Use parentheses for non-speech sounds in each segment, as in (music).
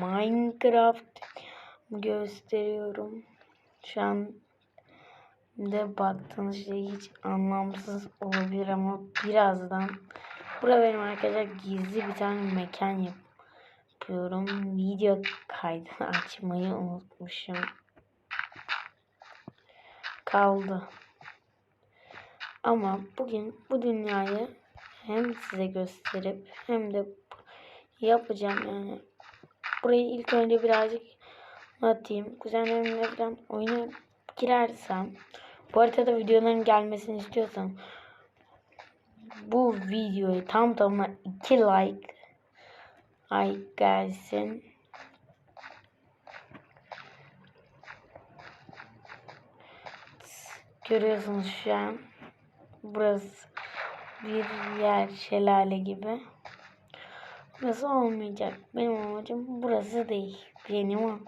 Minecraft gösteriyorum. Şu an de baktığınız şey hiç anlamsız olabilir ama birazdan Bura benim arkadaşlar gizli bir tane mekan yapıyorum. Video kaydı (laughs) açmayı unutmuşum. Kaldı. Ama bugün bu dünyayı hem size gösterip hem de yapacağım yani. Burayı ilk önce birazcık atayım. Kuzenlerimle falan oyuna girersem bu haritada videoların gelmesini istiyorsam bu videoyu tam tamına 2 like ay gelsin. Görüyorsunuz şu an. Burası bir yer şelale gibi. Burası olmayacak. Benim amacım burası değil. Benim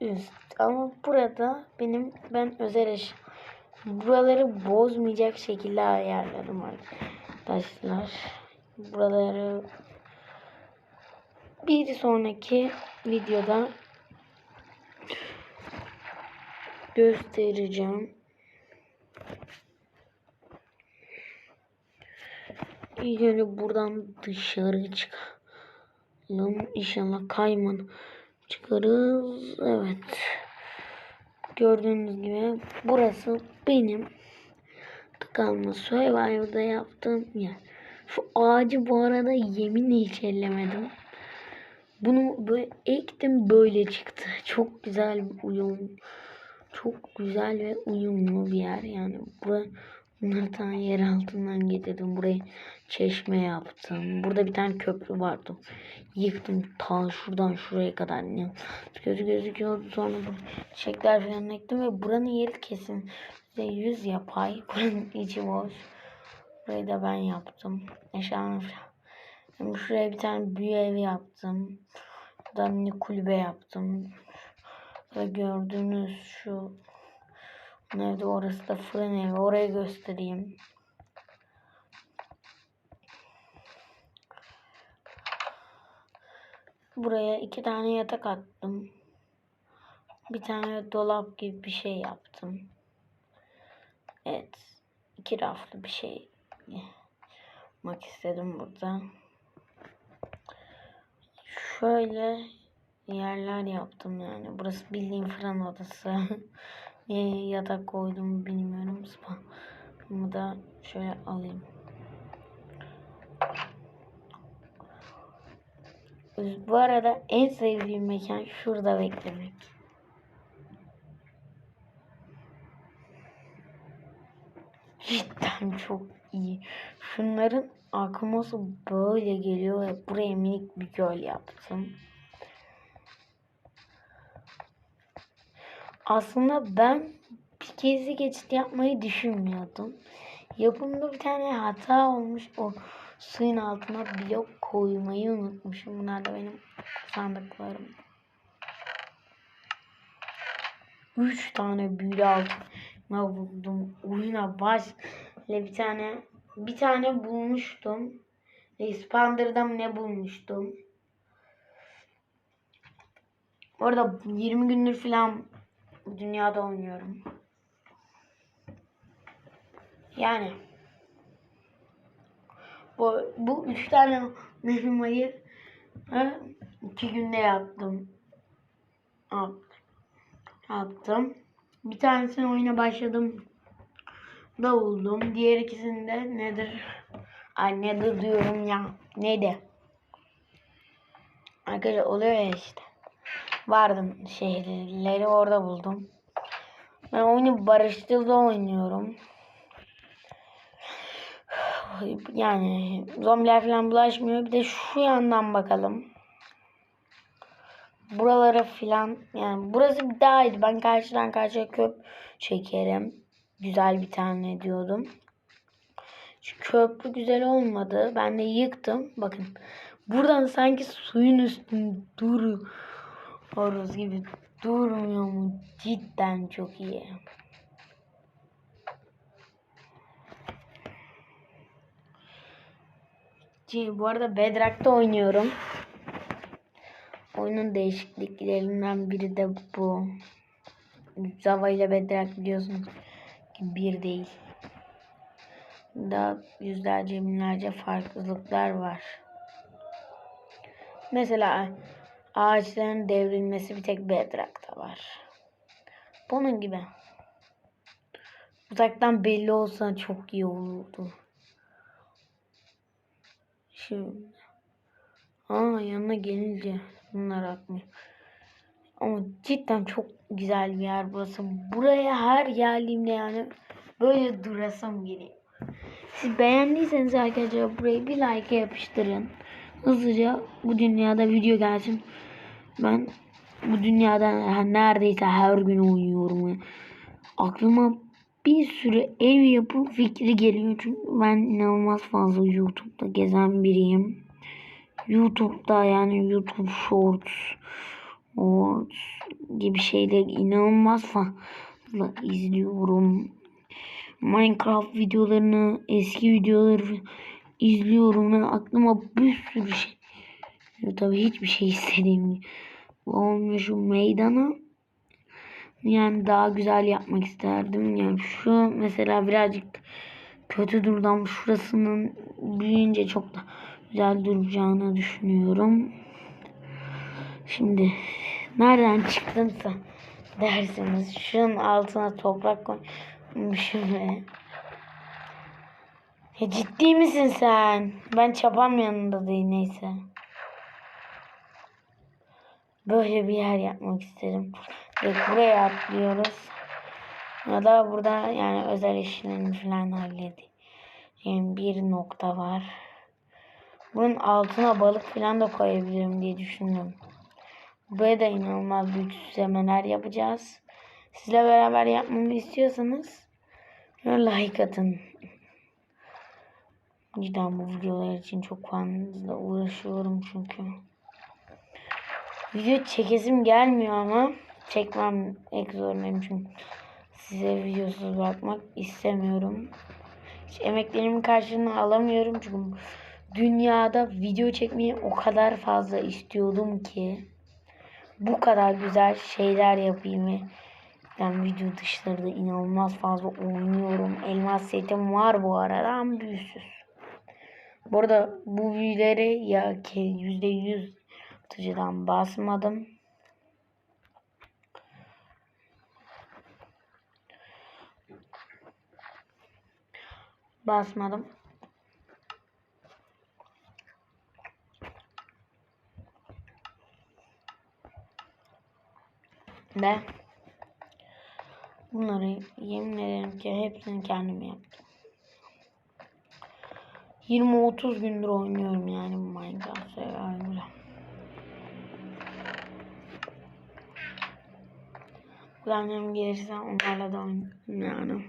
üst. Ama burada benim ben özel eşya buraları bozmayacak şekilde ayarladım arkadaşlar. Buraları bir sonraki videoda göstereceğim. İlk önce buradan dışarı çıkalım. İnşallah kayman çıkarız. Evet. Gördüğünüz gibi burası benim tıkanma Survivor'da yaptığım yer. Şu ağacı bu arada yeminle hiç ellemedim. Bunu böyle ektim böyle çıktı. Çok güzel bir uyum. Çok güzel ve uyumlu bir yer yani. Burası Bunları tane yer altından getirdim. Burayı çeşme yaptım. Burada bir tane köprü vardı. Yıktım ta şuradan şuraya kadar. Ne? Gözü gözüküyordu. Sonra çiçekler falan ektim ve buranın yeri kesin. Yüz yapay. (laughs) Buranın içi boş. Burayı da ben yaptım. Eşyanı falan. şuraya bir tane büyü evi yaptım. Burada kulübe yaptım. Ve gördüğünüz şu Nerede orası da fırın evi. Orayı göstereyim. Buraya iki tane yatak attım. Bir tane dolap gibi bir şey yaptım. Evet. iki raflı bir şey yapmak istedim burada. Şöyle yerler yaptım yani. Burası bildiğin fırın odası. (laughs) Niye yatak koydum bilmiyorum. Bunu da şöyle alayım. Bu arada en sevdiğim mekan şurada beklemek. Cidden çok iyi. Şunların akması böyle geliyor ve buraya minik bir göl yaptım. Aslında ben bir kezi geçit yapmayı düşünmüyordum. Yapımda bir tane hata olmuş. O suyun altına blok koymayı unutmuşum. Bunlar da benim sandıklarım. Üç tane büyülü altına buldum. Oyuna baş bir tane bir tane bulmuştum. Expander'dan ne bulmuştum? Orada 20 gündür falan dünyada oynuyorum. Yani bu, bu üç tane mehrimayı iki günde yaptım. Yaptım. Bir tanesini oyuna başladım. Da buldum. Diğer ikisinde nedir? Ay nedir diyorum ya. Neydi? Arkadaşlar oluyor ya işte vardım şehirleri orada buldum. Ben oyunu barıştırda oynuyorum. Yani zombiler falan bulaşmıyor. Bir de şu yandan bakalım. Buralara falan yani burası daha iyiydi. Ben karşıdan karşıya köp çekerim. Güzel bir tane diyordum. Şu köprü güzel olmadı. Ben de yıktım. Bakın. Buradan sanki suyun üstünde duruyor horoz gibi durmuyor mu? Cidden çok iyi. Bu arada Bedrock'ta oynuyorum. oyunun değişikliklerinden biri de bu. Java ile Bedrock biliyorsunuz ki bir değil. Daha yüzlerce binlerce farklılıklar var. Mesela ağaçların devrilmesi bir tek Bedrock'ta var. Bunun gibi. Uzaktan belli olsa çok iyi olurdu. Şimdi. Aa yanına gelince bunlar akmıyor. Ama cidden çok güzel bir yer burası. Buraya her geldiğimde yani böyle durasım geliyor. Siz beğendiyseniz arkadaşlar burayı bir like yapıştırın. Hızlıca bu dünyada video gelsin. Ben bu dünyada neredeyse her gün oynuyorum. Aklıma bir sürü ev yapı fikri geliyor. Çünkü ben inanılmaz fazla YouTube'da gezen biriyim. YouTube'da yani YouTube Shorts, Shorts gibi şeyler inanılmaz fazla izliyorum. Minecraft videolarını, eski videoları izliyorum ve aklıma bir sürü şey. Tabii hiçbir şey istediğim olmuyor şu meydana. Yani daha güzel yapmak isterdim. Yani şu mesela birazcık kötü durdu ama şurasının büyüyünce çok da güzel duracağını düşünüyorum. Şimdi nereden çıktımsa dersiniz şunun altına toprak koymuşum ve ya ciddi misin sen? Ben çapam yanında değil neyse. Böyle bir yer yapmak isterim. Evet, buraya atlıyoruz. Ya da burada yani özel işlerini falan halledeyim. Bir nokta var. Bunun altına balık falan da koyabilirim diye düşündüm. Buraya da inanılmaz büyük süslemeler yapacağız. Sizle beraber yapmamı istiyorsanız like atın. Cidden bu videolar için çok fazla uğraşıyorum çünkü. Video çekesim gelmiyor ama çekmem ek zorundayım çünkü size videosuz bakmak istemiyorum. Hiç emeklerimin karşılığını alamıyorum çünkü dünyada video çekmeyi o kadar fazla istiyordum ki bu kadar güzel şeyler yapayım ve ben video dışları da inanılmaz fazla oynuyorum. Elmas setim var bu arada ama büyüsüz. Bu arada bu büyüleri ya ki yüzde yüz atıcıdan basmadım. Basmadım. Ve bunları yemin ederim ki hepsini kendim yaptım. 20-30 gündür oynuyorum yani Minecraft Survival'ı. Kuzenlerim gelirse onlarla da yani.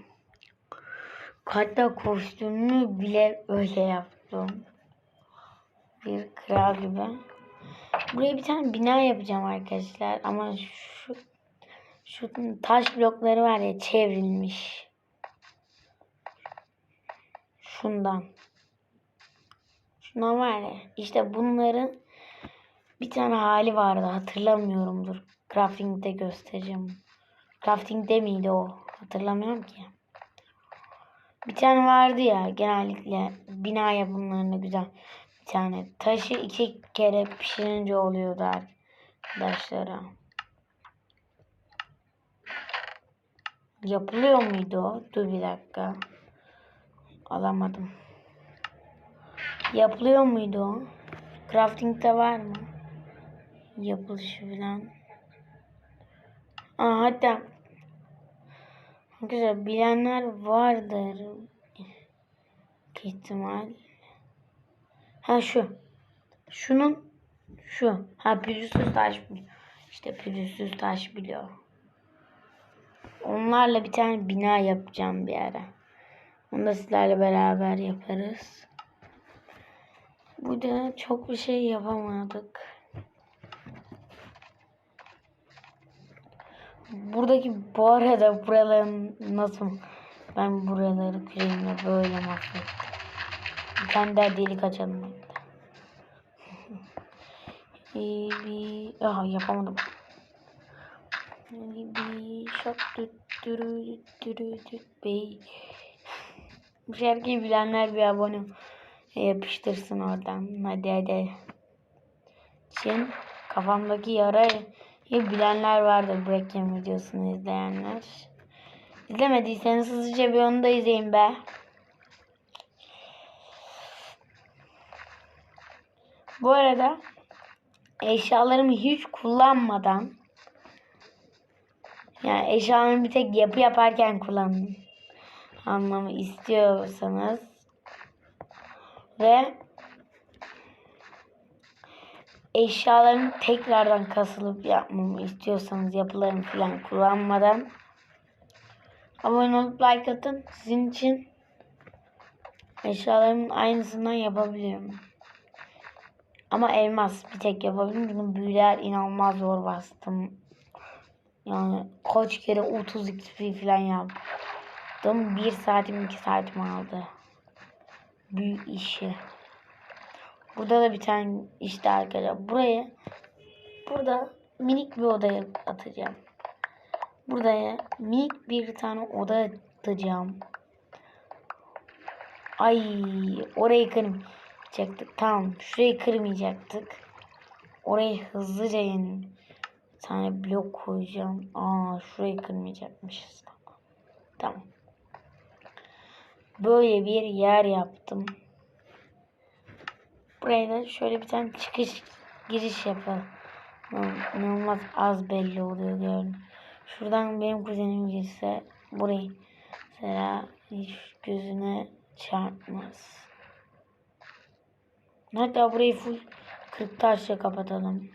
Hatta kostümümü bile öyle yaptım. Bir kral gibi. Buraya bir tane bina yapacağım arkadaşlar. Ama şu şu taş blokları var ya çevrilmiş. Şundan. Ya. İşte bunların bir tane hali vardı. Hatırlamıyorumdur. Crafting'de göstereceğim. Crafting'de miydi o? Hatırlamıyorum ki. Bir tane vardı ya genellikle bina yapımlarında güzel bir tane. Taşı iki kere pişirince oluyordu arkadaşlara. Yapılıyor muydu o? Dur bir dakika. Alamadım. Yapılıyor muydu o? Crafting'de var mı? Yapılışı falan. Aa, hatta Güzel bilenler vardır. ihtimal. Ha şu. Şunun şu. Ha pürüzsüz taş. İşte pürüzsüz taş biliyor. Onlarla bir tane bina yapacağım bir ara. Onu da sizlerle beraber yaparız. Bu da çok bir şey yapamadık. Buradaki bu arada buraların nasıl ben buraları küreğimle böyle mahvettim. Bir tane daha delik açalım. Baby. (laughs) Aha yapamadım. Baby shark düt dürü düt dürü düt bey. (laughs) Bu şarkıyı bilenler bir abone yapıştırsın oradan. Hadi hadi. Şimdi kafamdaki yarayı bilenler vardır Breaking videosunu izleyenler. İzlemediyseniz hızlıca bir onu da izleyin be. Bu arada eşyalarımı hiç kullanmadan yani eşyalarımı bir tek yapı yaparken kullanın anlamı istiyorsanız ve eşyalarımı tekrardan kasılıp yapmamı istiyorsanız yapılarımı falan kullanmadan abone olup like atın. Sizin için eşyalarımın aynısından yapabiliyorum. Ama elmas bir tek yapabilirim. Çünkü büyüler inanılmaz zor bastım. Yani kaç kere 30 XP falan yaptım. 1 saatim 2 saatim aldı. Büyük işi. Burada da bir tane işte arkadaşlar. Buraya burada minik bir odaya atacağım. Buraya minik bir tane oda atacağım. Ay orayı kırmayacaktık. Tamam şurayı kırmayacaktık. Orayı hızlıca yeni bir tane blok koyacağım. Aa şurayı kırmayacakmışız. Tamam. Böyle bir yer yaptım. Buraya da şöyle bir tane çıkış giriş yapalım. İnanılmaz az belli oluyor gördüm. Şuradan benim kuzenim girse burayı mesela hiç gözüne çarpmaz. Hatta burayı full 40 taşla kapatalım.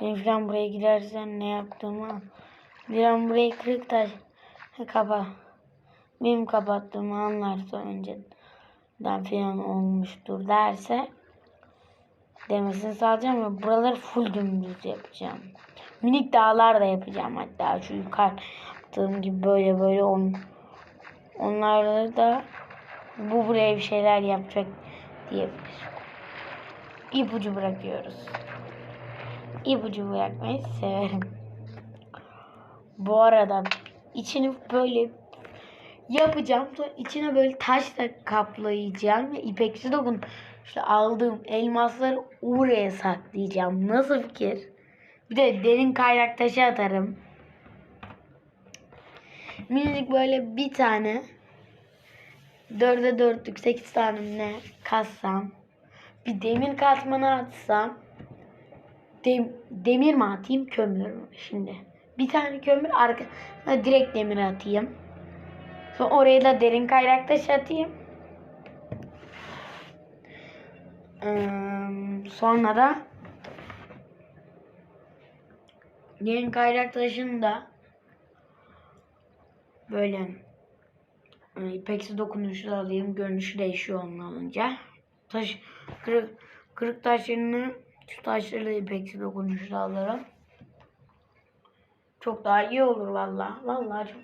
Falan buraya gidersen ne yaptığımı bir an burayı kırık taş kapa. Benim kapattığımı anlarsa önceden falan olmuştur derse demesini sağlayacağım ve buraları full dümdüz yapacağım. Minik dağlar da yapacağım hatta şu yukarı gibi böyle böyle on onları da bu buraya bir şeyler yapacak diyebilir. İpucu bırakıyoruz. İpucu bırakmayı severim. Bu arada içini böyle yapacağım. Sonra içine böyle taşla kaplayacağım ve ipeksi dokun işte aldığım elmasları oraya saklayacağım. Nasıl fikir? Bir de derin kaynak taşı atarım. Minicik böyle bir tane dörde dörtlük sekiz tane ne kassam bir demir katmanı atsam dem, demir mi atayım kömür mü şimdi? Bir tane kömür arka direkt demir atayım. Sonra oraya da derin kaynak taşı atayım. Ee, sonra da derin kaynak taşını da böyle e, ipeksi dokunuşu alayım. Görünüşü değişiyor onun alınca. Taş, kırık, kırık taşlarını şu taşları ipeksi dokunuşu alırım. Çok daha iyi olur valla. Valla çok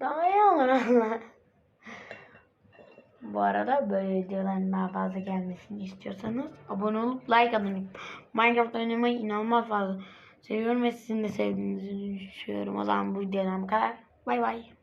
daha iyi olur valla. Bu arada böyle videoların daha fazla gelmesini istiyorsanız abone olup like atın. Minecraft oynamayı inanılmaz fazla seviyorum ve sizin de sevdiğinizi düşünüyorum. O zaman bu videodan bu kadar. Bay bay.